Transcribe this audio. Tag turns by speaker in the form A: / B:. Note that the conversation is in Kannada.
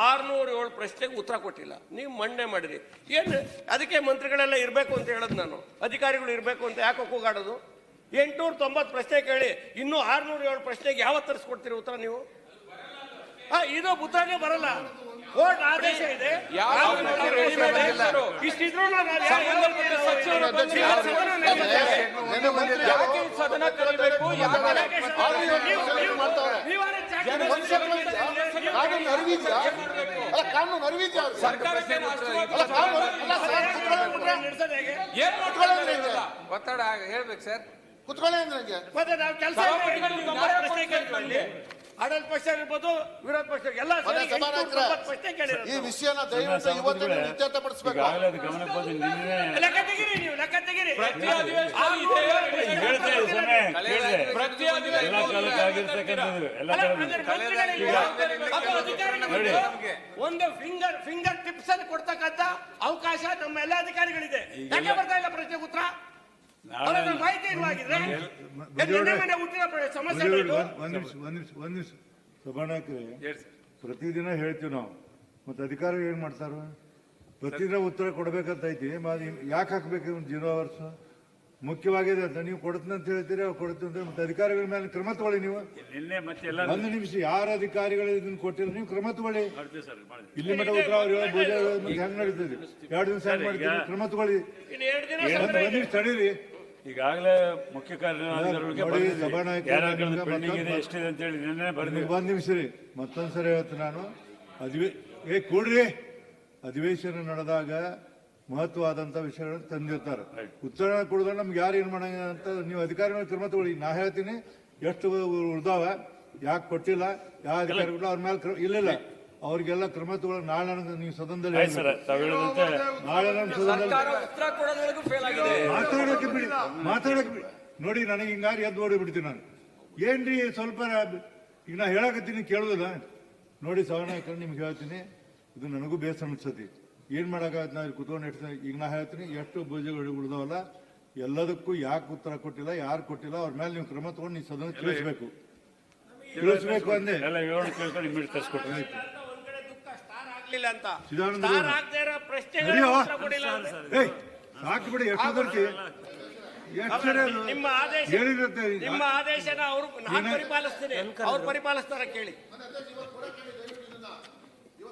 A: ಆರ್ನೂರು ಏಳು ಪ್ರಶ್ನೆಗೆ ಉತ್ತರ ಕೊಟ್ಟಿಲ್ಲ ನೀವು ಮಣ್ಣೆ ಮಾಡಿರಿ ಏನು ಅದಕ್ಕೆ ಮಂತ್ರಿಗಳೆಲ್ಲ ಇರಬೇಕು ಅಂತ ಹೇಳೋದು ನಾನು ಅಧಿಕಾರಿಗಳು ಇರಬೇಕು ಅಂತ ಯಾಕೆ ಕೂಗಾಡೋದು ಎಂಟುನೂರ ತೊಂಬತ್ತು ಪ್ರಶ್ನೆ ಕೇಳಿ ಇನ್ನೂ ಆರ್ನೂರ ಏಳು ಪ್ರಶ್ನೆಗೆ ಯಾವ ತರಿಸ್ಕೊಡ್ತೀರಿ ಉತ್ತರ ನೀವು ಹಾ ಇದು ಉತ್ತರನೇ ಬರಲ್ಲ ಕೋರ್ಟ್ ಆದೇಶ ಇದೆ ಇಷ್ಟಿದ್ರು?
B: ಯಾಕೆ ಸದನ ಯಾಕೆ
C: ಅಲ್ಲ ಕಾನೂನು ಅವ್ರಿಗೆ? ಅಲ್ಲ ಕಾನೂನು ಅಲ್ಲ ಸರ್ ಕುತ್ಕೊಳ್ಳಿ ಬಿಟ್ರೆ
B: ಏನ್
C: ಕುತ್ಕೊಳ್ಳಿ
B: ಮಾಡ್ತಾರೆ
C: ಅಂದ್ರೆ?
B: ಒತ್ತಡ ಹೇಳ್ಬೇಕು ಸರ್.
C: ಕುತ್ಕೊಳ್ಳಿ ಅಂದ್ರೆ
A: ಮತ್ತೆ ನಾವು ಕೆಲಸ ಆಡಳಿತ ಪಕ್ಷ ಇರ್ಬೋದು ವಿರೋಧ ಪಕ್ಷ ಎಲ್ಲ
C: ಮನೆ
A: ಸೇರಿ
C: ಸಭಾನಾಯಕರೇ,
A: 890 ಪ್ರಶ್ನೆ ಕೇಳಿರೋದು.
C: ಈ ವಿಷಯನ ದಯವಿಟ್ಟು ಇವತ್ತು ನೀವು ಇತ್ಯರ್ಥಪಡಿಸ್ಬೇಕು
D: ಈಗಾಗಲೇ ಅದು ಗಮನಕ್ಕೆ ಬಂದು ನಿನ್ನೆ
B: ಪ್ರತಿ
A: ಒಂದು ಫಿಂಗರ್ ಫಿಂಗರ್ ಟಿಪ್ಸ್ ಅನ್ನು ಕೊಡ್ತಕ್ಕಂತ ಅವಕಾಶ ನಮ್ಮ ಎಲ್ಲ ಅಧಿಕಾರಿಗಳಿದೆ. ಯಾಕೆ ಬರ್ತಾ ಇಲ್ಲ ಪ್ರಶ್ನೆ ಉತ್ತರ? ಮಾಹಿತಿ ಮೊನ್ನೆ ಹುಟ್ಟಿದ ಸಮಸ್ಯೆ
E: ಒಂದ್. ನಿಮಿಷ ಒಂದ್ ನಿಮಿಷ ಒಂದ್ ನಿಮಿಷ. ಸಭಾನಾಯಕರೇ ಪ್ರತಿದಿನ ಹೇಳ್ತೀವಿ ನಾವು. ಮತ್ತೆ ಅಧಿಕಾರಿ ಏನ್ ಮಾಡ್ತಾರ? ಪ್ರತಿದಿನ ಉತ್ತರ ಕೊಡಬೇಕಂತ ಐತಿ ಯಾಕೆ ಹಾಕ್ಬೇಕು ಜೀರೋ ಅವರ್ಸ್ ಮುಖ್ಯವಾಗಿದೆ ಅಂತ ನೀವು ಕೊಡುತ್ತೆ ಅಂತ ಹೇಳ್ತೀರಿ ಅವ್ರು ಕೊಡ್ತೀನಿ ಅಂತ ಮತ್ತೆ ಅಧಿಕಾರಿಗಳ ಮೇಲೆ ಕ್ರಮ ತಗೊಳ್ಳಿ ನೀವು.
D: ನಿನ್ನೆ ಮತ್ತೆ ಎಲ್ಲ
E: ಒಂದು ನಿಮಿಷ ಯಾರ ಅಧಿಕಾರಿಗಳು ಇದನ್ನ ಕೊಟ್ಟಿಲ್ಲ ನೀವು ಕ್ರಮ ತಗೊಳ್ಳಿ. ಇಲ್ಲಿ ಮಠ ಉತ್ತರ ಅವ್ರು ಹೇಳೋ ಹೆಂಗ್ ನಡೀತದೆ? ಎರಡು ದಿವಸ ಹೆಂಗ್ ಮಾಡ್ತೀವಿ ಕ್ರಮ ತಗೊಳ್ಳಿ.
A: ದಿನ
E: ಒಂದ್ ನಿಮಿಷ ತಡೀರಿ.
D: ಈಗಾಗಲೇ ಮುಖ್ಯ ಇದೆ ಎಷ್ಟಿದೆ ಅಂತ ಹೇಳಿ ನಿನ್ನೆ
E: ಒಂದ್ ನಿಮಿಷ ರೀ ಮತ್ತೊಂದ್ಸರಿ ಹೇಳ್ತೀನಿ ನಾನು. ಅದ್ವಿ ಏ ಕೂಡ್ರಿ. ಅಧಿವೇಶನ ನಡೆದಾಗ ಮಹತ್ವವಾದಂತ ವಿಷಯಗಳನ್ನು ತಂದಿರ್ತಾರೆ. ಉತ್ತರ ಕೊಡಿದ್ರೆ ನಮ್ಗೆ ಯಾರು ಏನ್ ಮಾಡಂಗ ಅಂತ ನೀವು ಅಧಿಕಾರಿಗಳ ಕ್ರಮ ತಗೊಳ್ಳಿ. ನಾ ಹೇಳ್ತೀನಿ ಎಷ್ಟು ಉಳ್ದಾವ ಯಾಕೆ ಕೊಟ್ಟಿಲ್ಲ ಯಾವ ಅಧಿಕಾರಿಗಳು ಅವ್ರ ಮೇಲೆ ಕ್ರಮ ಇಲ್ಲ ಅವ್ರಿಗೆಲ್ಲ ಕ್ರಮ ತಗೊಳ್ಳಿ ನಾಳೆ ನನಗೆ ನೀವು ಸದನದಲ್ಲಿ
D: ಆಯ್ತು ಸರ್ ತಾವು ಹೇಳಿದಂತೆ
E: ನಾಳೆ ನನ್ನ ಸದನದಲ್ಲಿ
B: ಸರ್ಕಾರ ಉತ್ತರ ಕೊಡೋದ್ರೊಳಗೂ ಫೇಲ್ ಆಗಿದೆ.
E: ಮಾತಾಡಕ್ಕೆ ಬಿಡಿ ಮಾತಾಡಕ್ಕೆ ಬಿಡಿ. ನೋಡಿ ನನಗೆ ಹಿಂಗಾರು ಎದ್ದು ಓಡಿ ಬಿಡ್ತೀನಿ ನಾನು. ಏನ್ರಿ ಸ್ವಲ್ಪ ಈಗ ನಾ ಹೇಳಕತ್ತೀನಿ ಕೇಳುದಿಲ್ಲ. ನೋಡಿ ಸವನಾಯಕರು ನಿಮ್ಗೆ ಹೇಳ್ತೀನಿ. ಇದು ನನಗೂ ಬೇಸರ ಅನ್ಸತಿ ಏನ್ ಮಾಡಾಗ ನಾ ಇಲ್ಲಿ ಕುತ್ಕೊಂಡು ಇಡ್ತೀನಿ ಈಗ ನಾ ಹೇಳ್ತೀನಿ ಎಷ್ಟು ಭುಜಗಳು ಉಳಿದವಲ್ಲ ಎಲ್ಲದಕ್ಕೂ ಯಾಕೆ ಉತ್ತರ ಕೊಟ್ಟಿಲ್ಲ ಯಾರು ಕೊಟ್ಟಿಲ್ಲ ಅವ್ರ ಮೇಲೆ ನೀವು ಕ್ರಮ ತಗೊಂಡು ನೀವು ಸದನ ತಿಳಿಸ್ಬೇಕು. ತಿಳಿಸ್ಬೇಕು ಅಂದೆ. ಸಾಕು ಬಿಡಿ ಎಷ್ಟು ಬರ್ತಿ
A: ನಿಮ್ಮ ಆದೇಶ ನಿಮ್ಮ ಆದೇಶನ ಅವರು ನಾನು
E: ಏನ-
A: ಪರಿಪಾಲಿಸ್ತೀನಿ. ಅವ್ರು ಪರಿಪಾಲಿಸ್ತಾರ ಕೇಳಿ.